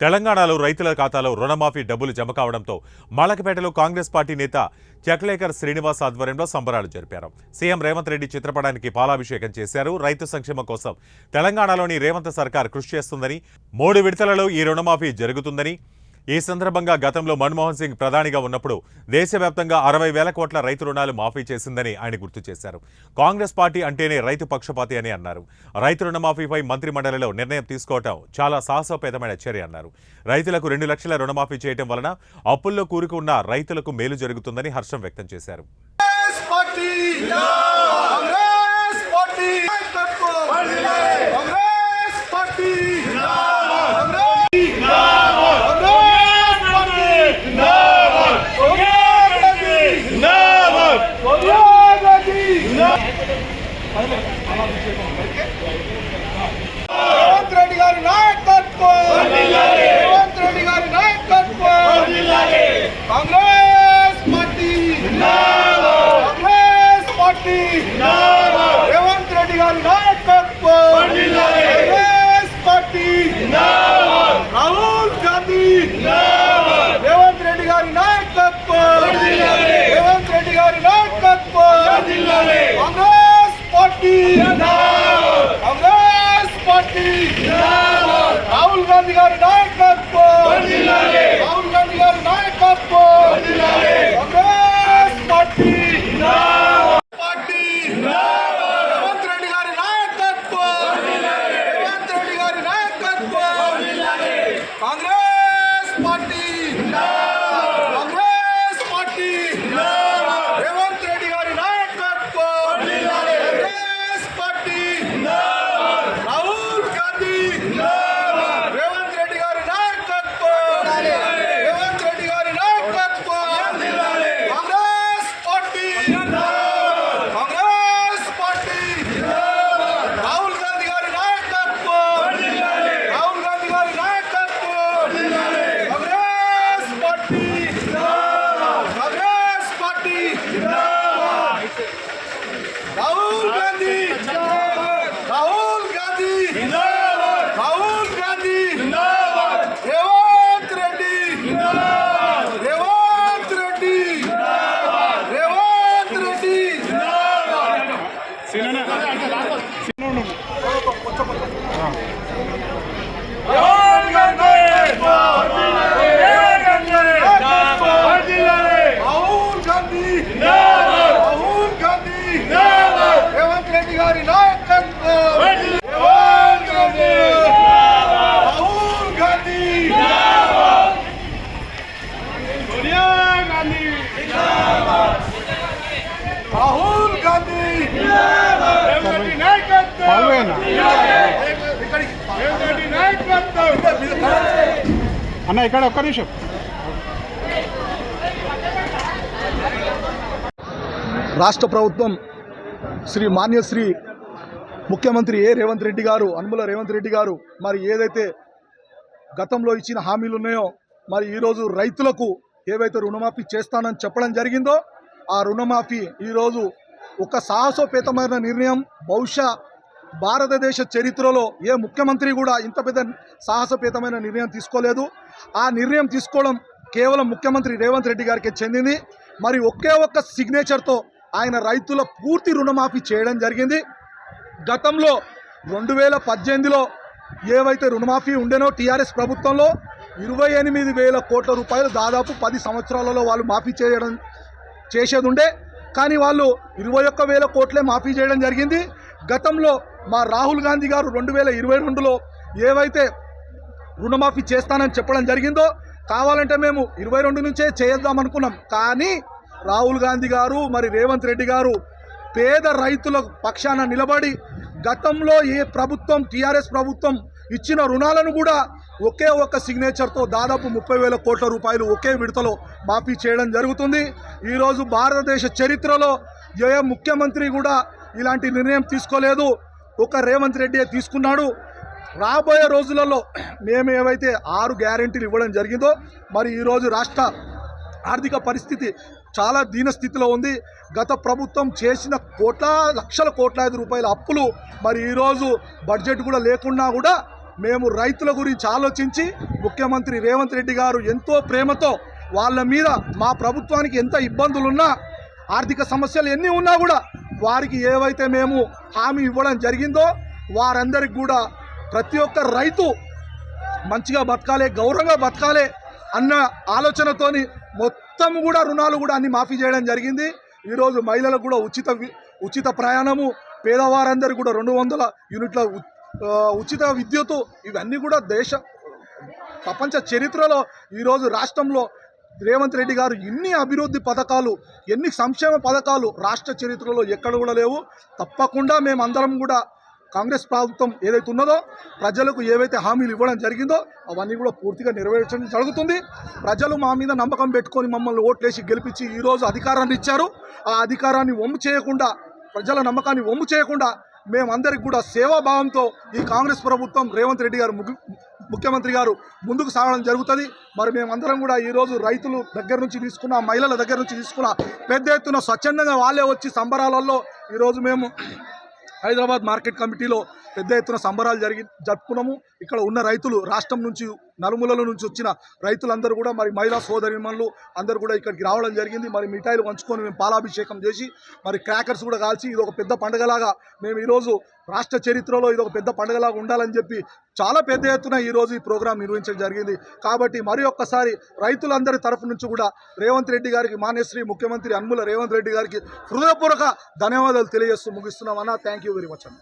తెలంగాణలో రైతుల ఖాతాలో రుణమాఫీ డబ్బులు జమ కావడంతో మలకపేటలో కాంగ్రెస్ పార్టీ నేత చక్లేకర్ శ్రీనివాస్ ఆధ్వర్యంలో సంబరాలు జరిపారు. సీఎం రేవంత్ రెడ్డి చిత్రపటానికి పాలాభిషేకం చేశారు. రైతు సంక్షేమం కోసం తెలంగాణలోని రేవంత్ సర్కార్ కృషి చేస్తుందని మూడు విడతలలో ఈ రుణమాఫీ జరుగుతుందని ఈ సందర్భంగా గతంలో మన్మోహన్ సింగ్ ప్రధానిగా ఉన్నప్పుడు దేశవ్యాప్తంగా అరవై వేల కోట్ల రైతు రుణాలు మాఫీ చేసిందని ఆయన గుర్తు చేశారు. కాంగ్రెస్ పార్టీ అంటేనే రైతు పక్షపాతి అని అన్నారు. రైతు రుణమాఫీపై మంత్రిమండలిలో నిర్ణయం తీసుకోవటం చాలా సాహసోపేతమైన చర్య అన్నారు. రైతులకు రెండు లక్షల రుణమాఫీ చేయటం వలన అప్పుల్లో కూరుకున్న రైతులకు మేలు జరుగుతుందని హర్షం వ్యక్తం చేశారు Congress party Congress party Congress party Revanth Reddy గారి నాయకత్వం రేవంత్ రెడ్డి గారి నాయకత్వం కాంగ్రెస్ పార్టీ కాంగ్రెస్ పార్టీ రేవంత్ రెడ్డి గారి నాయకత్వం కాంగ్రెస్ పార్టీ రాహుల్ గాంధీ రేవంత్ రెడ్డి గారి నాయకత్వం రేవంత్ రెడ్డి గారి నాయకత్వం కాంగ్రెస్ పార్టీ కాంగ్రెస్ పార్టీ రాహుల్ గాంధీ గారి నాయకత్వం. రాహుల్ గాంధీ గారి నాయకత్వం. కాంగ్రెస్ పార్టీ. పార్టీ. రేవంత్ రెడ్డి గారి నాయకత్వం రేవంత్ రెడ్డి గారి నాయకత్వం కాంగ్రెస్ పార్టీ కాంగ్రెస్ పార్టీ రేవంత్ రెడ్డి గారి నాయకత్వం కాంగ్రెస్ పార్టీ రాహుల్ గాంధీ రేవంత్ రెడ్డి గారి నాయకత్వం రేవంత్ రెడ్డి గారి నాయకత్వం కాంగ్రెస్ పార్టీ కాంగ్రెస్ పార్టీ రాహుల్ గాంధీ గారి నాయకత్వం రాహుల్ గాంధీ గారి నాయకత్వం కాంగ్రెస్ పార్టీ కాంగ్రెస్ పార్టీ రాహుల్ గాంధీ రాహుల్ గాంధీ రాహుల్ గాంధీ రేవంత్ రెడ్డి రేవంత్ రెడ్డి రేవంత్ రెడ్డి రాహుల్ గాంధీ రాహుల్ గాంధీ రేవంత్ రెడ్డి గారి నాయకత్వం రేవంత్ రెడ్డి రాహుల్ గాంధీ సోనియా గాంధీ రాహుల్ గాంధీ రేవంత్ రెడ్డి నాయకత్వం ఇక్కడికి రేవంత్ రెడ్డి నాయకత్వం అన్న ఇక్కడ ఒక్క నిమిషం. రాష్ట్ర ప్రభుత్వం శ్రీ మాన్యశ్రీ ముఖ్యమంత్రి ఏ రేవంత్ రెడ్డి గారు అనుముల రేవంత్ రెడ్డి గారు మరి ఏదైతే గతంలో ఇచ్చిన హామీలు ఉన్నాయో మరి ఈరోజు రైతులకు ఏవైతే రుణమాఫీ చేస్తానని చెప్పడం జరిగిందో ఆ రుణమాఫీ ఈరోజు ఒక సాహసోపేతమైన నిర్ణయం. బహుశా భారతదేశ చరిత్రలో ఏ ముఖ్యమంత్రి కూడా ఇంత పెద్ద సాహసోపేతమైన నిర్ణయం తీసుకోలేదు. ఆ నిర్ణయం తీసుకోవడం కేవలం ముఖ్యమంత్రి రేవంత్ రెడ్డి గారికి చెందింది. మరి ఒకే ఒక్క సిగ్నేచర్తో ఆయన రైతుల పూర్తి రుణమాఫీ చేయడం జరిగింది. గతంలో రెండు వేల పద్దెనిమిదిలో ఏవైతే రుణమాఫీ ఉండేనో టీఆర్ఎస్ ప్రభుత్వంలో ఇరవై ఎనిమిది వేల కోట్ల రూపాయలు దాదాపు పది సంవత్సరాలలో వాళ్ళు మాఫీ చేయడం చేసేది ఉండే కానీ వాళ్ళు ఇరవై ఒక్క వేల కోట్లే మాఫీ చేయడం జరిగింది. గతంలో మా రాహుల్ గాంధీ గారు రెండు వేల ఇరవై రెండులో ఏవైతే రుణమాఫీ చేస్తానని చెప్పడం జరిగిందో కావాలంటే మేము ఇరవై రెండు నుంచే చేద్దాం అనుకున్నాం. కానీ రాహుల్ గాంధీ గారు మరి రేవంత్ రెడ్డి గారు పేద రైతుల పక్షాన నిలబడి గతంలో ఏ ప్రభుత్వం టీఆర్ఎస్ ప్రభుత్వం ఇచ్చిన రుణాలను కూడా ఒకే ఒక్క సిగ్నేచర్తో దాదాపు ముప్పై వేల కోట్ల రూపాయలు ఒకే విడతలో మాఫీ చేయడం జరుగుతుంది. ఈరోజు భారతదేశ చరిత్రలో ఏ ముఖ్యమంత్రి కూడా ఇలాంటి నిర్ణయం తీసుకోలేదు. ఒక రేవంత్ రెడ్డి తీసుకున్నాడు. రాబోయే రోజులలో మేము ఏవైతే ఆరు గ్యారంటీలు ఇవ్వడం జరిగిందో మరి ఈరోజు రాష్ట్ర ఆర్థిక పరిస్థితి చాలా దీనస్థితిలో ఉంది. గత ప్రభుత్వం చేసిన కోట్ల లక్షల కోట్లాది రూపాయల అప్పులు మరి ఈరోజు బడ్జెట్ కూడా లేకున్నా కూడా మేము రైతుల గురించి ఆలోచించి ముఖ్యమంత్రి రేవంత్ రెడ్డి గారు ఎంతో ప్రేమతో వాళ్ళ మీద మా ప్రభుత్వానికి ఎంత ఇబ్బందులున్నా ఆర్థిక సమస్యలు ఎన్ని ఉన్నా కూడా వారికి ఏవైతే మేము హామీ ఇవ్వడం జరిగిందో వారందరికి కూడా ప్రతి ఒక్క రైతు మంచిగా బతకాలి గౌరవంగా బతకాలి అన్న ఆలోచనతోని మొత్తం కూడా రుణాలు కూడా అన్ని మాఫీ చేయడం జరిగింది. ఈరోజు మహిళలకు కూడా ఉచిత ఉచిత ప్రయాణము పేదవారందరికీ కూడా రెండు వందల యూనిట్ల ఉచిత విద్యుత్ ఇవన్నీ కూడా దేశ ప్రపంచ చరిత్రలో ఈరోజు రాష్ట్రంలో రేవంత్ రెడ్డి గారు ఎన్ని అభివృద్ధి పథకాలు ఎన్ని సంక్షేమ పథకాలు రాష్ట్ర చరిత్రలో ఎక్కడ కూడా లేవు. తప్పకుండా మేమందరం కూడా కాంగ్రెస్ ప్రభుత్వం ఏదైతే ఉన్నదో ప్రజలకు ఏవైతే హామీలు ఇవ్వడం జరిగిందో అవన్నీ కూడా పూర్తిగా నెరవేర్చడం జరుగుతుంది. ప్రజలు మా మీద నమ్మకం పెట్టుకొని మమ్మల్ని ఓట్లేసి గెలిపించి ఈరోజు అధికారాన్ని ఇచ్చారు. ఆ అధికారాన్ని వమ్ము చేయకుండా ప్రజల నమ్మకాన్ని వమ్ము చేయకుండా మేమందరికి కూడా సేవాభావంతో ఈ కాంగ్రెస్ ప్రభుత్వం రేవంత్ రెడ్డి గారు ముఖ్యమంత్రి గారు ముందుకు సాగడం జరుగుతుంది. మరి మేమందరం కూడా ఈరోజు రైతులు దగ్గర నుంచి తీసుకున్న మహిళల దగ్గర నుంచి తీసుకున్న పెద్ద ఎత్తున స్వచ్ఛందంగా వాళ్ళే వచ్చి సంబరాలలో ఈరోజు మేము హైదరాబాద్ మార్కెట్ కమిటీలో పెద్ద ఎత్తున సంబరాలు జరిగి జరుపుకున్నాము. ఇక్కడ ఉన్న రైతులు రాష్ట్రం నుంచి నలుమూలల నుంచి వచ్చిన రైతులందరూ కూడా మరి మహిళా సోదరిమణులు అందరూ కూడా ఇక్కడికి రావడం జరిగింది. మరి మిఠాయిలు పంచుకొని మేము పాలాభిషేకం చేసి మరి క్రాకర్స్ కూడా కాల్చి ఇది ఒక పెద్ద పండుగలాగా మేము ఈరోజు రాష్ట్ర చరిత్రలో ఇది ఒక పెద్ద పండుగలాగా ఉండాలని చెప్పి చాలా పెద్ద ఎత్తున ఈరోజు ఈ ప్రోగ్రాం నిర్వహించడం జరిగింది. కాబట్టి మరి ఒక్కసారి రైతులందరి తరఫు నుంచి కూడా రేవంత్ రెడ్డి గారికి మాన్యశ్రీ ముఖ్యమంత్రి అన్ముల రేవంత్ రెడ్డి గారికి హృదయపూర్వక ధన్యవాదాలు తెలియజేస్తూ ముగిస్తున్నామన్నా థ్యాంక్ యూ వెరీ మచ్ అన్న.